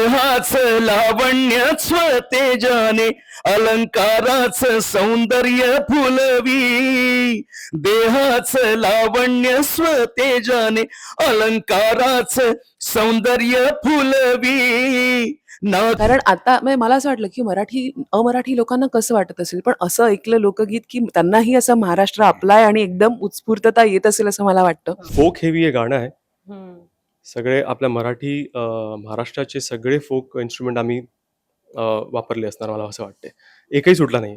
देहाच लावण्य स्वतेजाने अलंकाराच सौंदर्य फुलवी. देहाच लावण्य स्वतेजाने अलंकाराच सौंदर्य फुलवी. ना कारण आता म्हणजे मला असं वाटलं की मराठी अमराठी लोकांना कसं वाटत असेल पण असं ऐकलं लोकगीत की त्यांनाही असं महाराष्ट्र आपला आहे आणि एकदम उत्स्फूर्तता येत असेल असं मला वाटतं. फोक हेवी हे गाणं आहे. सगळे आपल्या मराठी महाराष्ट्राचे सगळे फोक इन्स्ट्रुमेंट आम्ही वापरले असणार मला असं वाटते एकही सुटला नाही.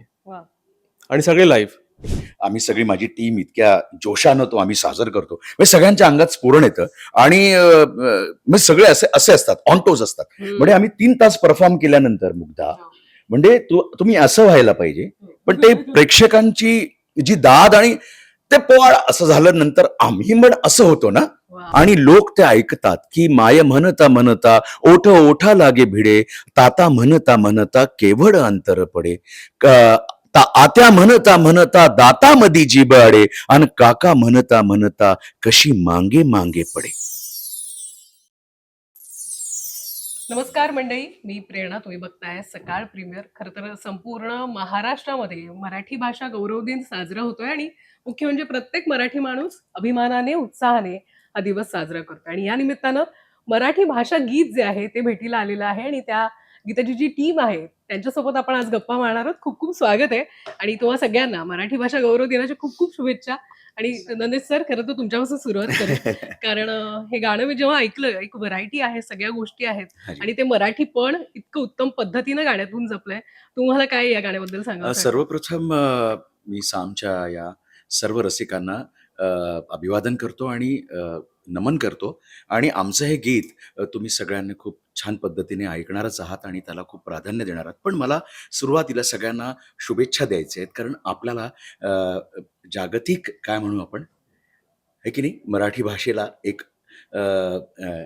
आणि सगळे लाईव्ह आम्ही सगळी माझी टीम इतक्या जोशानं तो आम्ही साजर करतो. म्हणजे सगळ्यांच्या अंगात स्फोरण येतं आणि म्हणजे सगळे असे असे असतात ऑनटोज असतात. म्हणजे आम्ही तीन तास परफॉर्म केल्यानंतर मुग्धा म्हणजे तू तुम्ही असं व्हायला पाहिजे. पण ते प्रेक्षकांची जी दाद आणि ते पोवाड असं झालं नंतर आम्ही पण असं होतो ना? आणि लोक ते ऐकतात की माय म्हणता म्हणता ओठ ओठा लागे भिडे ताता म्हणता म्हणता केवळ अंतर पडे. ता- आत्या म्हणता म्हणता दाता मधी जीब अडे आणि काका म्हणता म्हणता कशी मांगे मांगे पडे. नमस्कार मंडळी मी प्रेरणा तुम्ही बघताय सकाळ प्रीमियर. खरं तर संपूर्ण महाराष्ट्रामध्ये मराठी भाषा गौरव दिन साजरा होतोय आणि मुख्य म्हणजे प्रत्येक मराठी माणूस अभिमानाने उत्साहाने हा दिवस साजरा करतो आणि या निमित्तानं मराठी भाषा गीत जे आहे ते भेटीला आलेलं आहे आणि त्या गीताची जी टीम आहे त्यांच्यासोबत आपण आज गप्पा मारणार आहोत. खूप खूप स्वागत आहे. आणि तुम्हा सगळ्यांना मराठी भाषा गौरव दिनाच्या खूप खूप शुभेच्छा. आणि नंदेश सर खरं तर तुमच्यापासून सुरुवात करेल कारण हे गाणं मी जेव्हा ऐकलं एक व्हरायटी आहे सगळ्या गोष्टी आहेत. आणि ते मराठी पण इतकं उत्तम पद्धतीनं गाण्यातून जपलंय. तुम्हाला काय या गाण्याबद्दल सांगा सर्वप्रथम मी सामच्या या सर्व रसिकांना अ, अभिवादन करतो आणि अ, नमन करतो. आणि आमचं हे गीत अ, तुम्ही सगळ्यांनी खूप छान पद्धतीने ऐकणारच आहात आणि त्याला खूप प्राधान्य देणार आहात. पण मला सुरुवातीला सगळ्यांना शुभेच्छा द्यायच्या आहेत. कारण आपल्याला अ, जागतिक काय म्हणू आपण? आहे की नाही? मराठी भाषेला एक अ, अ,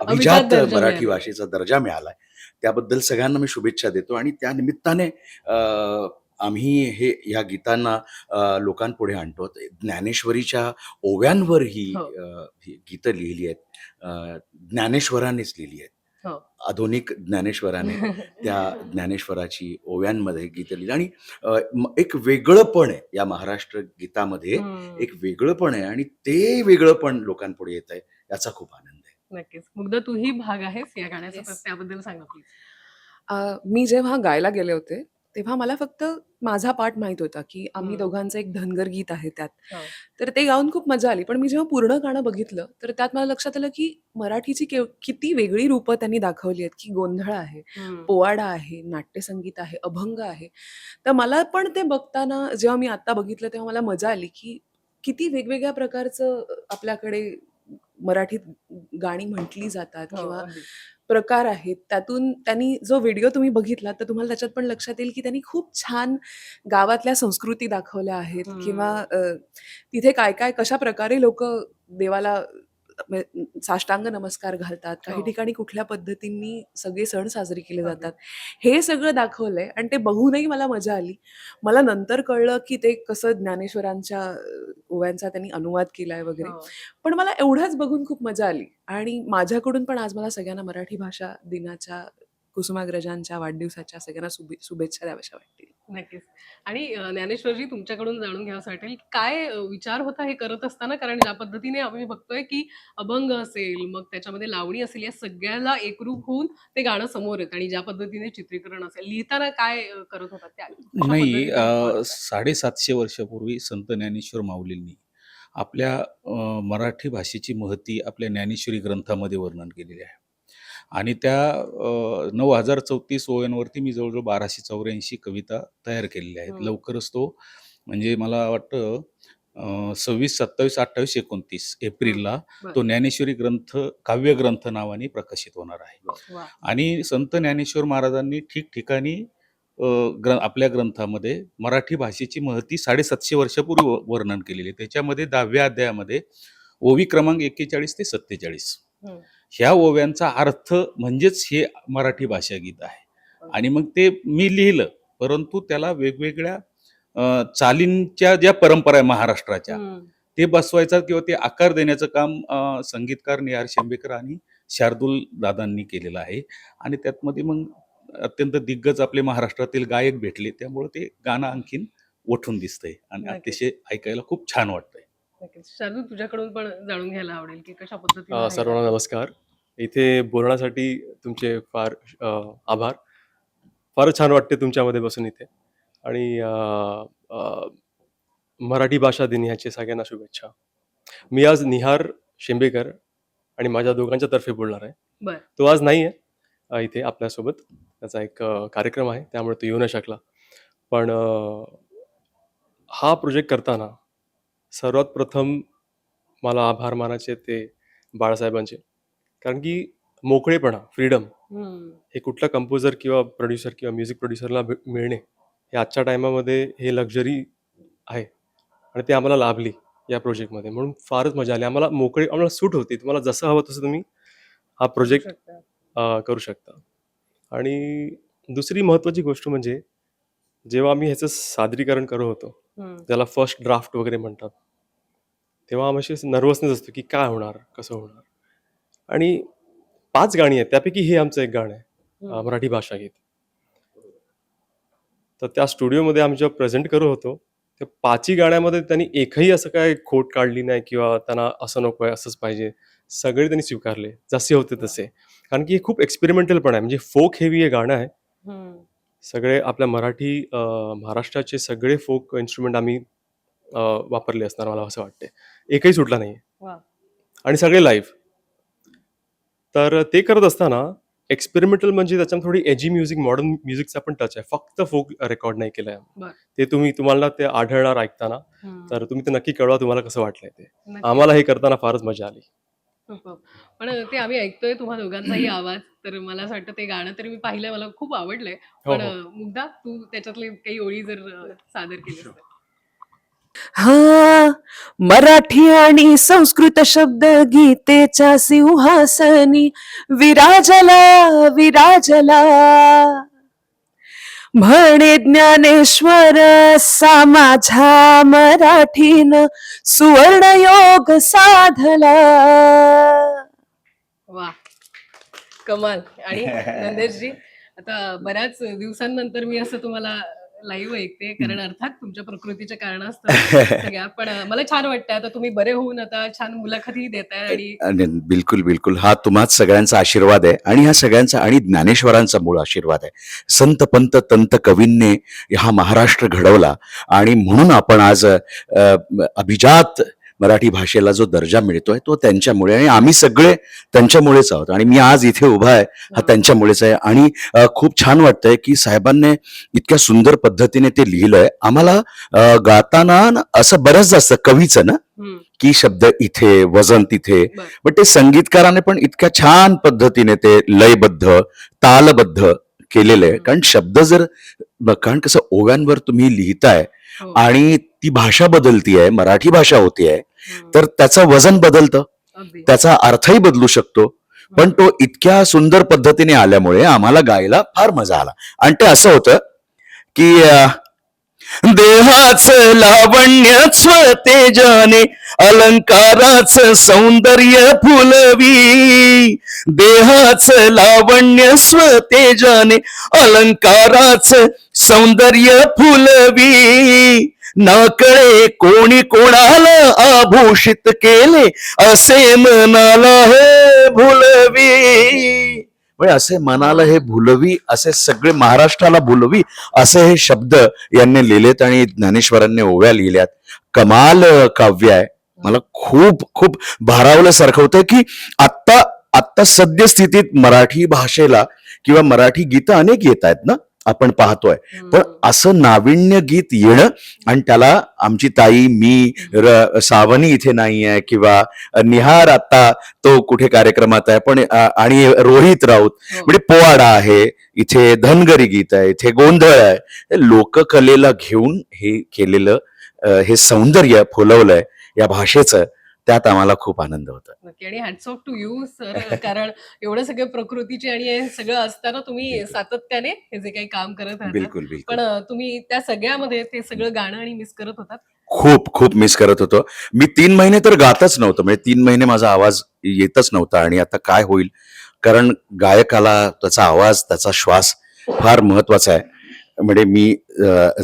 अभिजात दर्जा मराठी मिळाला. भाषेचा दर्जा मिळालाय त्याबद्दल सगळ्यांना मी शुभेच्छा देतो आणि त्या निमित्ताने अ, आम्ही हे ह्या गीतांना लोकांपुढे आणतो. ज्ञानेश्वरीच्या ओव्यांवर ही. हो. ही गीतं लिहिली आहेत. ज्ञानेश्वरानेच लिहिली आहेत. हो. आधुनिक ज्ञानेश्वराने त्या ज्ञानेश्वराची ओव्यांमध्ये गीतं लिहिली. आणि एक वेगळंपण आहे. या महाराष्ट्र गीतामध्ये एक वेगळंपण आहे आणि ते वेगळंपण लोकांपुढे येत आहे याचा खूप आनंद आहे. नक्कीच. मुग्ध तूही भाग आहेस या गाण्याचा. त्याबद्दल सांगा मी जेव्हा गायला गेले होते तेव्हा मला फक्त माझा पाठ माहीत होता की आम्ही. दोघांचं एक धनगर गीत आहे त्यात हो. तर ते गाऊन खूप मजा आली पण मी जेव्हा पूर्ण गाणं बघितलं तर त्यात मला लक्षात आलं की मराठीची केव- किती वेगळी रूपं त्यांनी दाखवली आहेत की गोंधळ आहे पोवाडा आहे नाट्यसंगीत आहे अभंग आहे तर मला पण ते बघताना जेव्हा मी आता बघितलं तेव्हा मला मजा आली की किती वेगवेगळ्या प्रकारचं अ, आपल्याकडे मराठीत गाणी म्हटली जातात हो, किंवा अगदी. प्रकार आहेत त्यातून त्यांनी जो व्हिडिओ तुम्ही बघितला तर तुम्हाला त्याच्यात पण लक्षात येईल की त्यांनी खूप छान गावातल्या संस्कृती दाखवल्या आहेत. किंवा अ, तिथे काय काय कशा प्रकारे लोक देवाला साष्टांग नमस्कार घालतात काही हो. ठिकाणी कुठल्या पद्धतींनी सगळे सण साजरे केले अगदी. जातात हे सगळं दाखवलंय आणि ते बघूनही मला मजा आली मला नंतर कळलं की ते कसं ज्ञानेश्वरांच्या ओव्यांचा त्यांनी अनुवाद केलाय वगैरे हो. पण मला एवढंच बघून खूप मजा आली आणि माझ्याकडून पण आज मला सगळ्यांना मराठी भाषा दिनाच्या कुसुमाग्रजांच्या वाढदिवसाच्या सगळ्यांना शुभे- शुभेच्छा द्याव्याशा वाटतील नक्कीच. आणि ज्ञानेश्वरजी तुमच्याकडून जाणून घ्यावं वाटेल काय विचार होता हे करत असताना? कारण ज्या पद्धतीने आम्ही बघतोय की अभंग असेल मग त्याच्यामध्ये लावणी असेल या सगळ्याला एकरूप होऊन ते गाणं समोर येतं. आणि ज्या पद्धतीने चित्रीकरण असेल लिहिताना काय करत होता? त्या नाही? साडेसातशे वर्षापूर्वी संत ज्ञानेश्वर माऊलींनी आपल्या मराठी भाषेची महती आपल्या ज्ञानेश्वरी ग्रंथामध्ये वर्णन केलेली आहे. आणि त्या नऊ हजार चौतीस ओव्यांवरती मी जवळजवळ बाराशे चौऱ्याऐंशी कविता तयार केलेल्या आहेत हम्म. लवकरच तो म्हणजे मला वाटतं सव्वीस सत्तावीस अठ्ठावीस एकोणतीस एप्रिलला. तो ज्ञानेश्वरी ग्रंथ काव्यग्रंथ नावाने प्रकाशित होणार आहे. आणि संत ज्ञानेश्वर महाराजांनी ठिकठिकाणी ग्र आपल्या ग्रंथामध्ये मराठी भाषेची महती साडेसातशे वर्षापूर्वी वर्णन केलेली आहे त्याच्यामध्ये दहाव्या अध्यायामध्ये ओवी क्रमांक एक्केचाळीस ते सत्तेचाळीस. ह्या ओव्यांचा अर्थ म्हणजेच हे मराठी भाषा गीत आहे आणि मग ते मी लिहिलं परंतु त्याला वेगवेगळ्या चालींच्या ज्या परंपरा आहे महाराष्ट्राच्या. ते बसवायचा किंवा ते आकार देण्याचं काम संगीतकार निहार शेंबेकर आणि शार्दूल दादांनी केलेलं आहे आणि त्यातमध्ये मग अत्यंत दिग्गज आपले महाराष्ट्रातील गायक भेटले त्यामुळे ते गाणं आणखीन उठून दिसतंय आणि. अतिशय ऐकायला खूप छान वाटतंय नक्कीच. तुझ्याकडून पण जाणून घ्यायला आवडेल की कशा पद्धतीने अ, आहे सर्वांना नमस्कार. इथे बोलण्यासाठी तुमचे फार अ, आभार. फारच छान वाटते तुमच्यामध्ये बसून इथे. आणि अ, अ, मराठी भाषा दिन ह्याची सगळ्यांना शुभेच्छा. मी आज निहार शेंबेकर आणि माझ्या दोघांच्या तर्फे बोलणार आहे. बरं. तो आज नाही आहे इथे आपल्यासोबत. त्याचा एक अ, कार्यक्रम आहे त्यामुळे तो येऊ नाही शकला. पण अ, हा प्रोजेक्ट करताना सर्वात प्रथम मला आभार मानायचे ते बाळासाहेबांचे. कारण की मोकळेपणा फ्रीडम. हे कुठला कंपोजर किंवा प्रोड्युसर किंवा म्युझिक प्रोड्युसरला मिळणे हे आजच्या टायमामध्ये हे लक्झरी आहे आणि ते आम्हाला लाभली या प्रोजेक्टमध्ये म्हणून फारच मजा आली. आम्हाला मोकळे आम्हाला सूट होती. तुम्हाला जसं हवं तसं तुम्ही हा प्रोजेक्ट करू शकता. आणि दुसरी महत्त्वाची गोष्ट म्हणजे जेव्हा आम्ही ह्याचं सादरीकरण करत होतो ज्याला फर्स्ट ड्राफ्ट वगैरे म्हणतात. तेव्हा आम्ही नर्वसनेस असतो की काय होणार कसं होणार? आणि पाच गाणी आहेत त्यापैकी हे आमचं एक गाणं आहे. मराठी भाषा गीत. तर त्या स्टुडिओमध्ये आम्ही जेव्हा प्रेझेंट करत होतो त्या पाचही गाण्यामध्ये त्यांनी एकही असं काय खोट काढली नाही किंवा त्यांना असं नको आहे असंच पाहिजे. सगळे त्यांनी स्वीकारले जसे होते तसे. कारण की हे खूप एक्सपेरिमेंटल पण आहे. म्हणजे फोक हेवी हे गाणं आहे. सगळे आपल्या मराठी महाराष्ट्राचे सगळे फोक इन्स्ट्रुमेंट आम्ही वापरले असणार मला असं वाटते एकही सुटला नाही. आणि सगळे लाईव्ह तर ते करत असताना एक्सपेरिमेंटल म्हणजे त्याच्यात थोडी एजी म्युझिक मॉडर्न म्युझिकचा पण टच आहे फक्त फोक रेकॉर्ड नाही केलंय. ते तुम्ही तुम्हाला ते आढळणार ऐकताना. तर तुम्ही ते नक्की कळवा तुम्हाला कसं वाटलंय ते. आम्हाला हे करताना फारच मजा आली. पण ते आम्ही ऐकतोय तुम्हा दोघांचाही आवाज. तर मला असं वाटतं ते गाणं तरी मी पाहिलंय मला खूप आवडलंय. हो पण हो. मुग्धा तू त्याच्यातले काही ओळी जर अ, सादर केली हा मराठी आणि संस्कृत शब्द गीतेच्या सिंहासनी विराजला विराजला. म्हणे ज्ञानेश्वर सा माझ्या मराठीन सुवर्णयोग साधला. वा कमाल. आणि नंदेशजी आता बऱ्याच दिवसांनंतर मी असं तुम्हाला लाईव्ह ऐकते कारण अर्थात तुमच्या प्रकृतीच्या कारणास्तव. पण मला छान वाटतं आता तुम्ही बरे होऊन आता छान मुलाखती देताय आणि बिलकुल बिलकुल. हा तुम्हाच सगळ्यांचा आशीर्वाद आहे आणि ह्या सगळ्यांचा आणि ज्ञानेश्वरांचा मूळ आशीर्वाद आहे. संत पंत तंत कवींनी हा महाराष्ट्र घडवला आणि म्हणून आपण आज अभिजात मराठी भाषेला जो दर्जा मिळतोय तो त्यांच्यामुळे आणि आम्ही सगळे त्यांच्यामुळेच आहोत आणि मी आज इथे उभा आहे हा त्यांच्यामुळेच आहे. आणि खूप छान वाटतंय की साहेबांनी इतक्या सुंदर पद्धतीने ते लिहिलंय. आम्हाला गाताना असं बऱ्याच असतं कवीचं ना की शब्द इथे वजन तिथे. पण ते संगीतकाराने पण इतक्या छान पद्धतीने ते लयबद्ध तालबद्ध केलेलं आहे. कारण शब्द जर कारण कसं ओव्यांवर तुम्ही लिहिताय हो, आणि ती भाषा बदलती आहे मराठी भाषा होती आहे तर त्याचं वजन बदलतं त्याचा अर्थही बदलू शकतो पण तो इतक्या सुंदर पद्धतीने आल्यामुळे आम्हाला गायला फार मजा आला. आणि ते असं होतं की देहाच लावण्य स्वतेजाने अलंकाराच सौंदर्य फुलवी. देहाच लावण्य स्वतेजाने अलंकाराच सौंदर्य फुलवी. नाकळे कोणी कोणाला आभूषित केले? असे मनाला हे भुलवी. असे मनाला हे भुलवी असे सगळे महाराष्ट्राला भुलवी असे हे शब्द यांनी लिहिलेत आणि ज्ञानेश्वरांनी ओव्या लिहिल्यात. कमाल काव्य आहे. मला खूप खूप भारावल्यासारखं होतं की आत्ता आत्ता सद्यस्थितीत मराठी भाषेला किंवा मराठी गीतं अनेक येत आहेत ना? आपण पाहतोय. पण असं नाविन्य गीत येणं आणि त्याला आमची ताई मी र- सावनी इथे नाही आहे किंवा निहार आता तो कुठे कार्यक्रमात आहे. पण आणि रोहित राऊत हो. म्हणजे पोवाडा आहे इथे धनगरी गीत आहे इथे गोंधळ आहे. लोककलेला घेऊन हे केलेलं हे सौंदर्य फुलवलंय या भाषेचं. त्यात आम्हाला खूप आनंद होता नक्की. आणि hats off to you sir कारण एवढं सगळं प्रकृतीचे आणि हे सगळं असताना तुम्ही सातत्याने हे जे काही काम करत बिलकुल पण बिलकुल अ, तुम्ही त्या सगळ्यामध्ये ते सगळं गाणं आणि मिस करत होतात? खूप खूप मिस करत होतो. मी तीन महिने तर गातच नव्हतं. म्हणजे तीन महिने माझा आवाज येतच नव्हता आणि आता काय होईल? कारण गायकाला त्याचा आवाज त्याचा श्वास फार महत्त्वाचा आहे. म्हणजे मी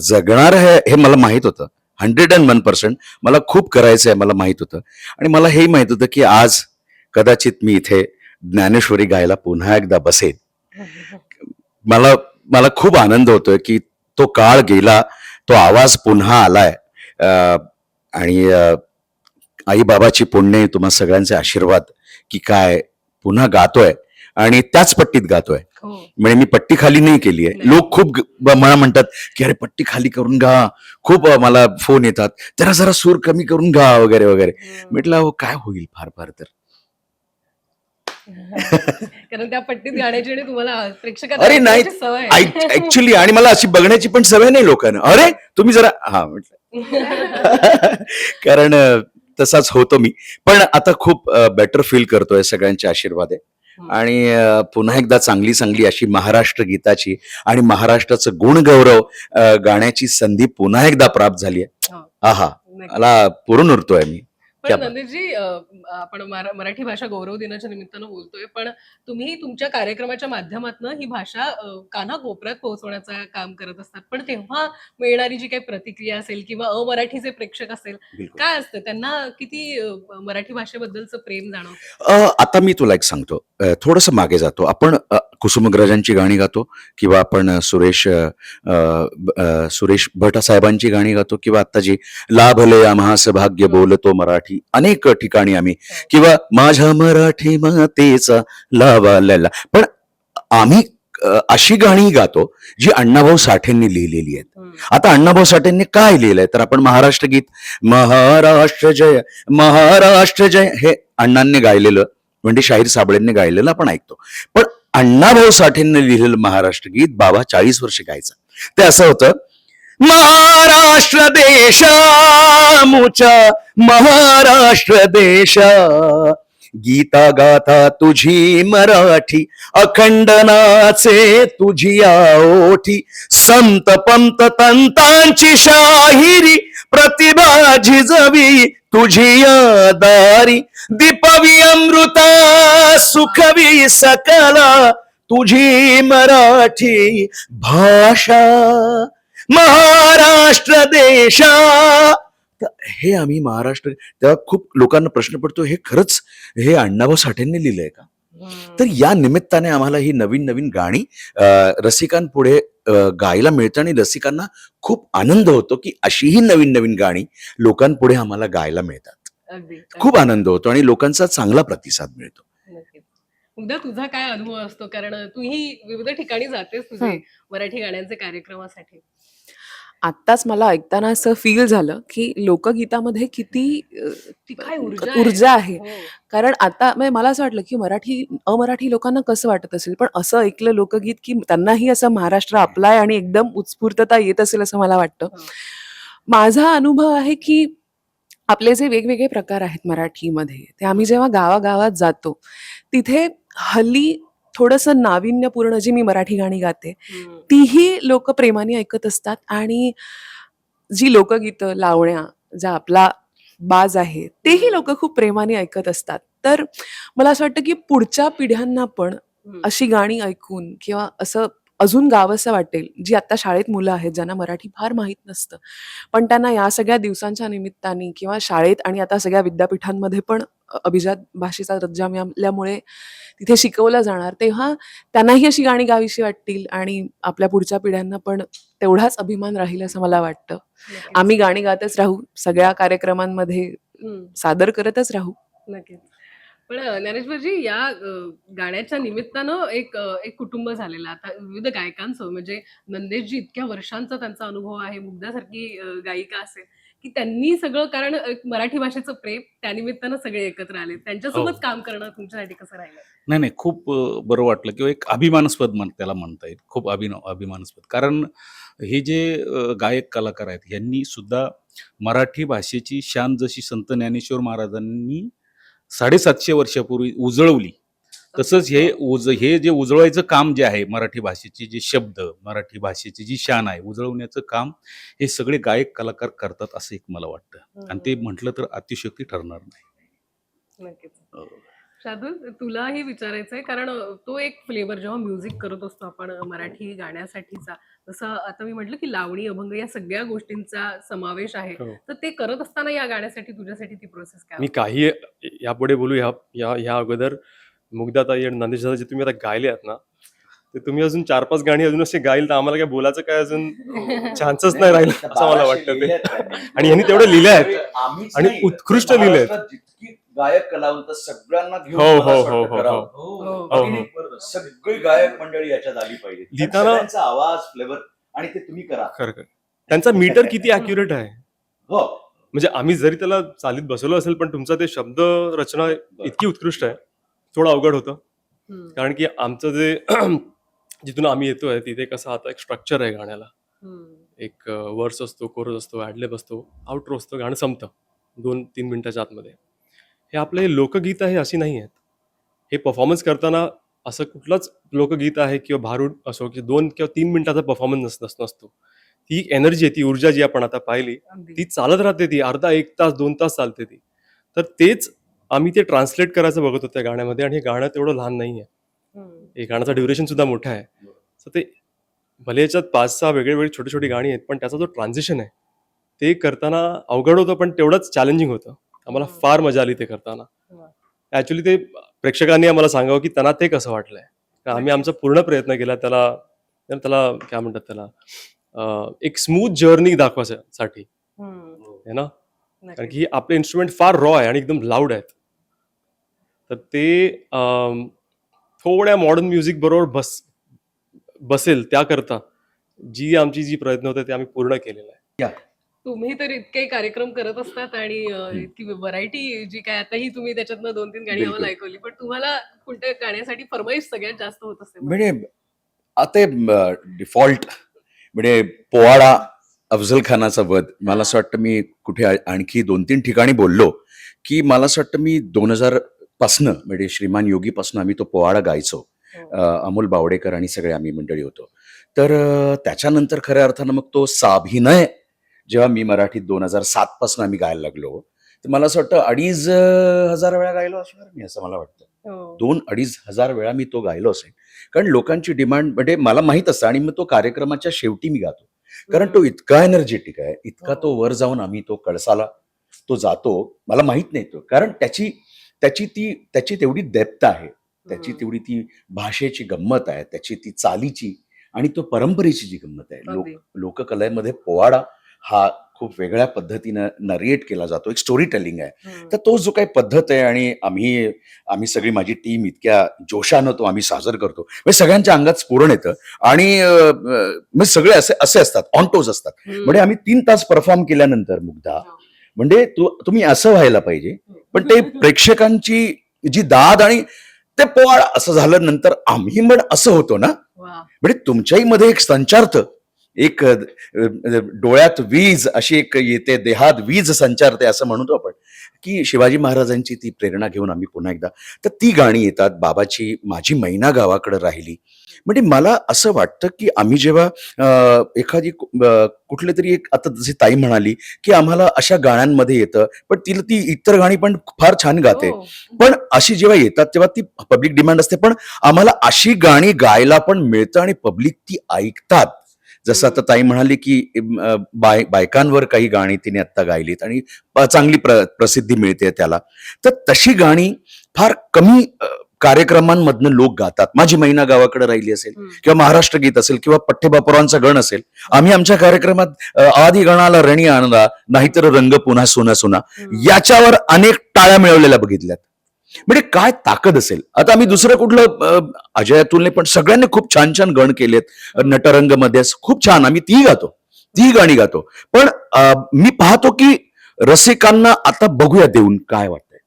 जगणार हे मला माहीत होतं. हंड्रेड अँड वन पर्सेंट मला खूप करायचं आहे मला माहीत होतं. आणि मला हेही माहीत होतं की आज कदाचित मी इथे ज्ञानेश्वरी गायला पुन्हा एकदा बसेन. मला मला खूप आनंद होतोय की तो काळ गेला तो आवाज पुन्हा आलाय. आणि आई बाबाची पुण्य तुम्हा सगळ्यांचे आशीर्वाद की काय पुन्हा गातोय आणि त्याच पट्टीत गातोय. म्हणजे मी पट्टी खाली नाही केली आहे. लोक खूप मला म्हणतात की अरे पट्टी खाली करून गा खूप मला फोन येतात. जरा जरा सूर कमी करून गा वगैरे वगैरे. म्हटलं अहो काय होईल फार फार तर? कारण त्या पट्टीत गाण्याची आणि तुम्हाला अरे नाही. ऍक्च्युली आणि मला अशी बघण्याची पण सवय नाही लोकांना. अरे तुम्ही जरा हा म्हटलं. कारण तसाच होतो मी. पण आता खूप बेटर फील करतोय सगळ्यांचे आशीर्वाद आहे. आणि पुन्हा एकदा चांगली चांगली अशी महाराष्ट्र गीताची आणि महाराष्ट्राचं गुणगौरव गाण्याची संधी पुन्हा एकदा प्राप्त झाली आहे हो. आहा. मला पुरून उरतोय मी पण अ, आपण मरा- मराठी भाषा गौरव दिनाच्या निमित्तानं बोलतोय पण तुम्ही तुमच्या कार्यक्रमाच्या माध्यमातून ही भाषा काना कोपऱ्यात पोहोचवण्याचं काम करत असतात. पण तेव्हा मिळणारी जी काही प्रतिक्रिया असेल किंवा अमराठीचे प्रेक्षक असेल. काय असतं? त्यांना किती मराठी भाषेबद्दलचं प्रेम जाणवतं? अ, आता मी तुला एक सांगतो. थोडस मागे जातो. आपण कुसुमग्रजांची गाणी गातो किंवा आपण सुरेश सुरेश भट साहेबांची गाणी गातो किंवा आता जी लाभले आम्हास भाग्य बोलतो मराठी अनेक ठिकाणी आम्ही. किंवा माझ्या मराठी मातेचा लावालेला पण आम्ही अशी गाणी गातो जी अण्णाभाऊ साठेंनी लिहिलेली आहेत. आता अण्णाभाऊ साठेंनी काय लिहिलंय? तर आपण महाराष्ट्र गीत महाराष्ट्र जय महाराष्ट्र जय हे अण्णांनी गायलेलं म्हणजे शाहीर साबळेंनी गायलेलं आपण ऐकतो. पण अण्णाभाऊ साठेंनी लिहिलेलं महाराष्ट्र गीत बाबा चाळीस वर्ष गायचं. ते असं होतं महाराष्ट्र देशा मुचा महाराष्ट्र देशा गीता गाथा तुझी मराठी अखंडनाचे तुझी ओठी संत पंत तंतांची शाहिरी प्रतिभा झिजवी तुझी दारी दीपवी अमृता सुखवी सकला तुझी मराठी भाषा महाराष्ट्र देशा. हे आम्ही महाराष्ट्र तेव्हा खूप लोकांना प्रश्न पडतो हे खरंच हे अण्णाभाऊ साठेंनी लिहिलंय का? तर या निमित्ताने आम्हाला ही नवीन नवीन गाणी रसिकांपुढे गायला मिळतं आणि रसिकांना खूप आनंद होतो की अशीही नवीन नवीन गाणी लोकांपुढे आम्हाला गायला मिळतात. खूप आनंद होतो आणि लोकांचा चांगला प्रतिसाद मिळतो. उद्या तुझा काय अनुभव असतो? कारण तूही विविध ठिकाणी जातेस तुझे हं. मराठी गाण्यांचे कार्यक्रमासाठी. आत्ताच मला ऐकताना असं फील झालं की लोकगीतामध्ये किती अ, ती काय ऊर्जा आहे. ऊर्जा आहे हो. कारण आता म्हणजे मला असं वाटलं की मराठी अमराठी लोकांना कसं वाटत असेल पण असं ऐकलं लोकगीत की त्यांनाही असं महाराष्ट्र आपला आहे आणि एकदम उत्स्फूर्तता येत असेल असं मला वाटतं हो. माझा अनुभव आहे की आपले जे वेगवेगळे प्रकार आहेत मराठीमध्ये ते आम्ही जेव्हा गावागावात जातो तिथे हल्ली थोडंसं नाविन्यपूर्ण जी मी मराठी गाणी गाते. तीही लोक प्रेमाने ऐकत असतात आणि जी लोकगीतं लावण्या ज्या आपला बाज आहे तेही लोक खूप प्रेमाने ऐकत असतात तर मला असं वाटतं की पुढच्या पिढ्यांना पण. अशी गाणी ऐकून किंवा असं अजून गावंसं वाटेल जी आता शाळेत मुलं आहेत ज्यांना मराठी फार माहीत नसतं पण त्यांना या सगळ्या दिवसांच्या निमित्ताने किंवा शाळेत आणि आता सगळ्या विद्यापीठांमध्ये पण अभिजात भाषेचा दर्जा मिळाल्यामुळे तिथे शिकवलं जाणार तेव्हा त्यांनाही अशी गाणी गावीशी वाटतील आणि आपल्या पुढच्या पिढ्यांना पण तेवढाच अभिमान राहील असं मला वाटतं. आम्ही गाणी गातच राहू सगळ्या कार्यक्रमांमध्ये. सादर करतच राहू नक्कीच पण ज्ञानेश्वरजी या गाण्याच्या निमित्तानं एक एक कुटुंब झालेलं. आता विविध गायकांसह म्हणजे नंदेशजी इतक्या वर्षांचा त्यांचा अनुभव आहे मुग्धासारखी गायिका असेल की त्यांनी सगळं कारण मराठी भाषेचं प्रेम त्यानिमित्तानं सगळे एकत्र आले. त्यांच्यासोबत हो. काम करणं तुमच्यासाठी कसं राहिलं? नाही नाही खूप बरं वाटलं किंवा एक अभिमानास्पद म्हण त्याला म्हणता येईल. खूप अभिनव अभिमानास्पद. कारण हे जे गायक कलाकार आहेत यांनी सुद्धा मराठी भाषेची शान जशी संत ज्ञानेश्वर महाराजांनी साडेसातशे वर्षापूर्वी उजळवली तसंच हे उज हे जे उजळवायचं काम जे आहे मराठी भाषेचे जे शब्द मराठी भाषेची जी शान आहे उजळवण्याचं काम हे सगळे गायक कलाकार करतात असं एक मला वाटतं. आणि ते म्हटलं तर अतिशयोक्ती ठरणार नाही. नक्कीच. शार्दूल तुलाही विचारायचं आहे कारण तो एक फ्लेवर जेव्हा म्युझिक करत असतो आपण मराठी गाण्यासाठीचा जसं आता मी म्हटलं की लावणी अभंग या सगळ्या गोष्टींचा समावेश आहे. हो. तर ते करत असताना या गाण्यासाठी तुझ्यासाठी ती प्रोसेस काय मी? काही यापुढे बोलू या ह्या अगोदर मुग्धाताई आणि नंदेश दादा जे तुम्ही आता गायले आहात ना ते तुम्ही अजून चार पाच गाणी अजून असे गाईल तर आम्हाला काय बोलायचं काय अजून चान्सच नाही राहिलं असं मला वाटतं ते. आणि यांनी तेवढे लिहिले आहेत आणि उत्कृष्ट लिहिले आहेत. जितकी गायक कलावंत सगळ्यांना घेऊन हो, हो, हो, हो. हो. हो? सगळी गायक मंडळी याच्यात आली पाहिजे लिहिताना- आवाज फ्लेवर आणि ते तुम्ही करा. खरं खरं. त्यांचा मीटर किती अॅक्युरेट आहे? हो. म्हणजे आम्ही जरी त्याला चालीत बसवलं असेल पण तुमचा ते शब्द रचना इतकी उत्कृष्ट आहे. थोडं अवघड होतं. कारण की आमचं जे जिथून आम्ही येतोय तिथे कसं आता एक स्ट्रक्चर आहे गाण्याला. एक वर्स असतो कोरस असतो ॲडलेब असतो आउटरो असतो गाणं संपतं. दोन तीन मिनिटाच्या आतमध्ये. हे आपलं हे लोकगीत आहे अशी नाही आहेत. हे परफॉर्मन्स करताना असं कुठलंच लोकगीत आहे किंवा भारूड असो की दोन किंवा तीन मिनिटाचा परफॉर्मन्स नस नसतो. ती एनर्जी आहे ती ऊर्जा जी आपण आता पाहिली. ती चालत राहते ती. अर्धा एक तास दोन तास चालते ती. तर तेच आम्ही ते ट्रान्सलेट करायचं बघत होतो त्या गाण्यामध्ये आणि हे गाणं तेवढं लहान नाही आहे. हे गाण्याचा ड्युरेशन सुद्धा मोठा आहे तर ते भले याच्यात पाच सहा वेगळे वेगळे छोटी छोटी गाणी आहेत पण त्याचा जो ट्रान्झिशन आहे ते करताना अवघड होतं पण तेवढंच चॅलेंजिंग होतं आम्हाला. फार मजा आली ते करताना. ऍक्च्युली ते प्रेक्षकांनी आम्हाला सांगावं की त्यांना ते कसं वाटलंय आम्ही आमचा पूर्ण प्रयत्न केला त्याला त्याला काय म्हणतात त्याला एक स्मूथ जर्नी दाखवायसाठी हम्म. है ना कारण. की आपले इन्स्ट्रुमेंट फार रॉ आहे आणि एकदम लाऊड आहेत तर ते अम, थोड्या मॉडर्न म्युझिक बरोबर बस बसेल त्याकरता जी आमची जी प्रयत्न होते ते आम्ही पूर्ण केलेला आहे तुम्ही तर इतके कार्यक्रम करत असतात आणि. इतकी व्हरायटी जी काय आताही तुम्ही त्याच्यातनं दोन तीन गाणी. आम्हाला ऐकवली पण तुम्हाला कोणत्या गाण्यासाठी फरमाईश सगळ्यात जास्त होत असते म्हणजे आता डिफॉल्ट म्हणजे पोवाडा अफजल खानाचा वध मला असं वाटतं मी कुठे आणखी दोन तीन ठिकाणी बोललो की मला असं वाटतं मी दोन हजार पासनं म्हणजे श्रीमान योगीपासनं आम्ही तो पोवाडा गायचो. हो. अमोल बावडेकर आणि सगळे आम्ही मंडळी होतो. तर त्याच्यानंतर खऱ्या अर्थानं मग तो साभिनय जेव्हा मी मराठीत दोन हजार सात पासून आम्ही गायला लागलो तर मला असं वाटतं अडीच हजार वेळा गायलो असणार मी असं मला वाटतं. हो. दोन अडीच हजार वेळा मी तो गायलो असेल. कारण लोकांची डिमांड म्हणजे मला माहीत असतं आणि मग तो कार्यक्रमाच्या शेवटी मी गातो. कारण तो इतका एनर्जेटिक आहे इतका तो वर जाऊन आम्ही तो कळसाला तो जातो मला माहीत नाही तो. कारण त्याची त्याची ती त्याची तेवढी डेप्थ आहे त्याची. तेवढी ती भाषेची गंमत आहे त्याची ती चालीची आणि तो परंपरेची जी गंमत आहे लोक. लोककलेमध्ये पोवाडा हा खूप वेगळ्या पद्धतीनं नरिएट केला जातो एक स्टोरी टेलिंग आहे. तर तो जो काही पद्धत आहे आणि आम्ही आम्ही सगळी माझी टीम इतक्या जोशानं तो आम्ही साजर करतो म्हणजे सगळ्यांच्या अंगात स्फुरण येतं आणि म्हणजे सगळे असे असे असतात ऑनटोज असतात हम्म. म्हणजे आम्ही तीन तास परफॉर्म केल्यानंतर मुग्धा हो. म्हणजे तू तुम्ही असं व्हायला पाहिजे. पण ते प्रेक्षकांची जी दाद आणि ते पोवाड असं झालं नंतर आम्ही पण असं होतो ना. म्हणजे तुमच्याही मध्ये एक संचारतं एक डोळ्यात वीज अशी एक येते देहात वीज संचारते असं म्हणतो आपण. की शिवाजी महाराजांची ती प्रेरणा घेऊन आम्ही पुन्हा एकदा तर ती गाणी येतात बाबाची माझी मैना गावाकडे राहिली. म्हणजे मला असं वाटतं की आम्ही जेव्हा एखादी कुठली तरी एक आता जशी ताई म्हणाली की आम्हाला अशा गाण्यांमध्ये येतं पण तिला ती इतर गाणी पण फार छान गाते. हो. पण अशी जेव्हा येतात तेव्हा ती पब्लिक डिमांड असते पण आम्हाला अशी गाणी गायला पण मिळतं आणि पब्लिक ती ऐकतात. जसं आता ताई म्हणाली की बाय बायकांवर काही गाणी तिने आत्ता गायलीत आणि चांगली प्र, प्रसिद्धी मिळते त्याला तर तशी गाणी फार कमी कार्यक्रमांमधनं लोक गातात माझी मैना गावाकडे राहिली असेल. किंवा महाराष्ट्र गीत असेल किंवा पठ्ठेबापुरांचा गण असेल आम्ही आमच्या कार्यक्रमात आधी गणाला रणी आणला नाहीतर रंग पुन्हा सोना सोना. याच्यावर अनेक टाळ्या मिळवलेल्या बघितल्यात म्हणजे काय ताकद असेल? आता आम्ही दुसरं कुठलं अजय अतुलने पण सगळ्यांनी खूप छान छान गण केलेत. नटरंगमध्ये खूप छान. आम्ही ती गातो. ती गाणी गातो. पण मी पाहतो की रसिकांना आता बघूया देऊन काय वाटतंय.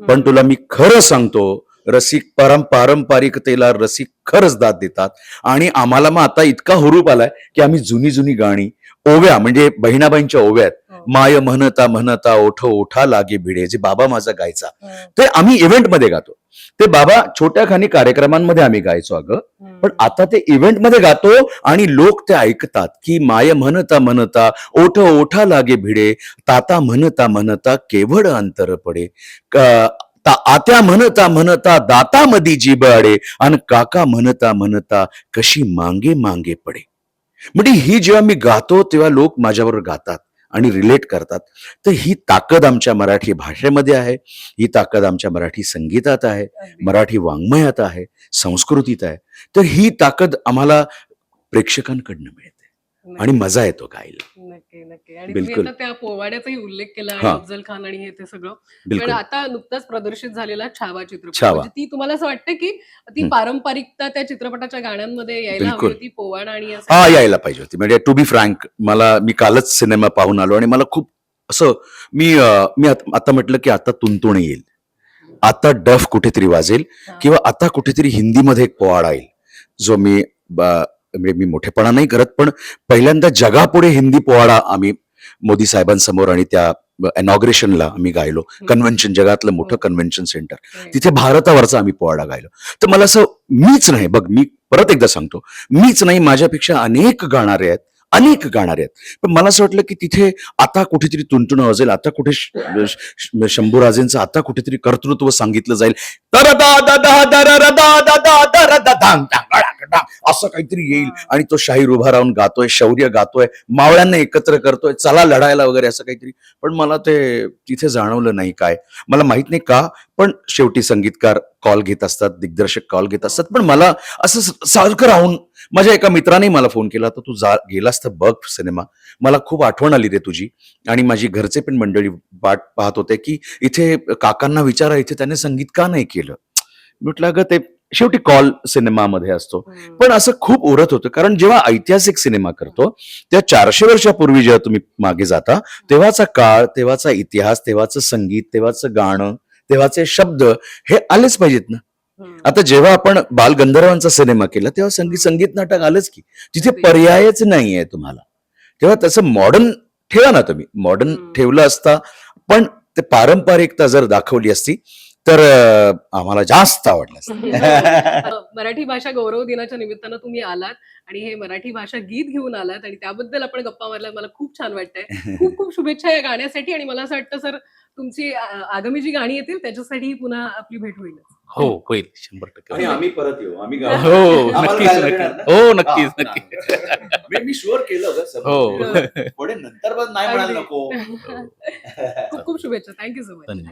पण तुला मी खरं सांगतो रसिक परम पारंपरिकतेला रसिक खरंच दाद देतात. आणि आम्हाला मग आता इतका हुरूप आलाय की आम्ही जुनी जुनी गाणी ओव्या म्हणजे बहिणाबाईंच्या ओव्या आहेत हो. माय म्हणता म्हणता ओठ ओठा लागे भिडे जे बाबा माझा गायचा. हं, ते आम्ही इव्हेंटमध्ये गातो. ते बाबा छोट्या खानी कार्यक्रमांमध्ये आम्ही गायचो अगं. हं. पण आता ते इव्हेंटमध्ये गातो आणि लोक ते ऐकतात की माय म्हणता म्हणता ओठ ओठा लागे भिडे ताता म्हणता म्हणता केवळ अंतर पडे. ता- आत्या म्हणता म्हणता दाता मधी जीभ अडे आणि काका म्हणता म्हणता कशी मांगे मांगे पडे. म्हणजे ही जेव्हा मी गातो तेव्हा लोक माझ्याबरोबर गातात. आणि रिलेट करतात. तर ही ताकद आमच्या मराठी भाषेमध्ये आहे. ही ताकद आमच्या मराठी संगीतात आहे. मराठी वाङ्मयात आहे. संस्कृतीत आहे. तर ही ताकद आम्हाला प्रेक्षकांकडनं मिळते. आणि मजा येतो गायला. नक्की नक्की आणि तुम्ही बिलकुल. आता त्या पोवाड्याचाही उल्लेख केला आणि हा. अफजल खान आणि हे ते सगळं पण बिलकुल आता नुकताच प्रदर्शित झालेला छावा चित्रपट छावा. म्हणजे ती तुम्हाला असं वाटतं की ती हं. पारंपरिकता त्या चित्रपटाच्या गाण्यांमध्ये यायला हवी बिलकुल. होती पोवाडा आणि हा यायला पाहिजे होती म्हणजे टू बी फ्रँक मला मी कालच सिनेमा पाहून आलो आणि मला खूप असं मी अं, मी आत- आता म्हटलं की आता तुंतुण येईल आता डफ कुठेतरी वाजेल हा. किंवा आता कुठेतरी हिंदीमध्ये एक पोवाडा येईल जो मी ब- म्हणजे मी मोठेपणा नाही करत पण पहिल्यांदा जगापुढे हिंदी पोवाडा आम्ही मोदी साहेबांसमोर आणि त्या इनॉग्रेशनला आम्ही गायलो हं. कन्व्हेन्शन जगातलं मोठं हो. Convention centre. तिथे भारतावरचा आम्ही पोवाडा गायलो तर मला असं मीच नाही बघ मी परत एकदा सांगतो मीच नाही माझ्यापेक्षा अनेक गाणारे आहेत अनेक गाणारे आहेत पण मला असं वाटलं की तिथे आता कुठेतरी तुंतुण वाजेल आता कुठे शंभूराजेंचं आता कुठेतरी कर्तृत्व सांगितलं जाईल तर असं काहीतरी येईल. आणि तो शाहीर उभा राहून गातोय शौर्य गातोय मावळ्यांना एकत्र करतोय चला लढायला वगैरे असं काहीतरी. पण मला ते तिथे जाणवलं नाही काय. मला माहीत नाही का पण शेवटी संगीतकार कॉल घेत असतात दिग्दर्शक कॉल घेत असतात. पण मला असं सारखं राहून माझ्या एका मित्राने मला फोन केला तर तू जा गेलास तर बघ सिनेमा मला खूप आठवण आली रे तुझी. आणि माझी घरचे पण मंडळी वाट पाहत होते की इथे काकांना विचारा इथे त्याने संगीत का नाही केलं. म्हटलं अगं ते शेवटी कॉल सिनेमामध्ये असतो. पण असं खूप उरत होतं कारण जेव्हा ऐतिहासिक सिनेमा करतो त्या चारशे वर्षापूर्वी जेव्हा तुम्ही मागे जाता तेव्हाचा काळ तेव्हाचा इतिहास तेव्हाचं संगीत तेव्हाचं गाणं तेव्हाचे शब्द हे आलेच पाहिजेत ना. आता जेव्हा आपण बालगंधर्वांचा सिनेमा केला तेव्हा संगीत संगीत नाटक आलंच की तिथे. पर्यायच नाहीये तुम्हाला तेव्हा त्याचं मॉडर्न ठेवा ना तुम्ही मॉडर्न. ठेवलं असता पण ते पारंपरिकता जर दाखवली असती तर आम्हाला जास्त आवडलं असतं. अ, मराठी भाषा गौरव दिनाच्या निमित्तानं तुम्ही आलात आणि हे मराठी भाषा गीत घेऊन आलात आणि त्याबद्दल आपण गप्पा मारल्यात. मला खूप छान वाटतंय. खूप खूप शुभेच्छा या गाण्यासाठी आणि मला असं वाटतं सर तुमची आगामी जी गाणी येतील त्याच्यासाठी पुन्हा आपली भेट होईल. हो होईल. शंभर टक्के. आणि आम्ही परत येऊ. आम्ही हो आम्हाला नक्कीच? हो नक्कीच हा, नक्की मी- मी शुअर केलं. हो. पुढे नंतर पण नाही म्हणायला. नको. खूप खूप शुभेच्छा. थँक्यू सो मच धन्यवाद.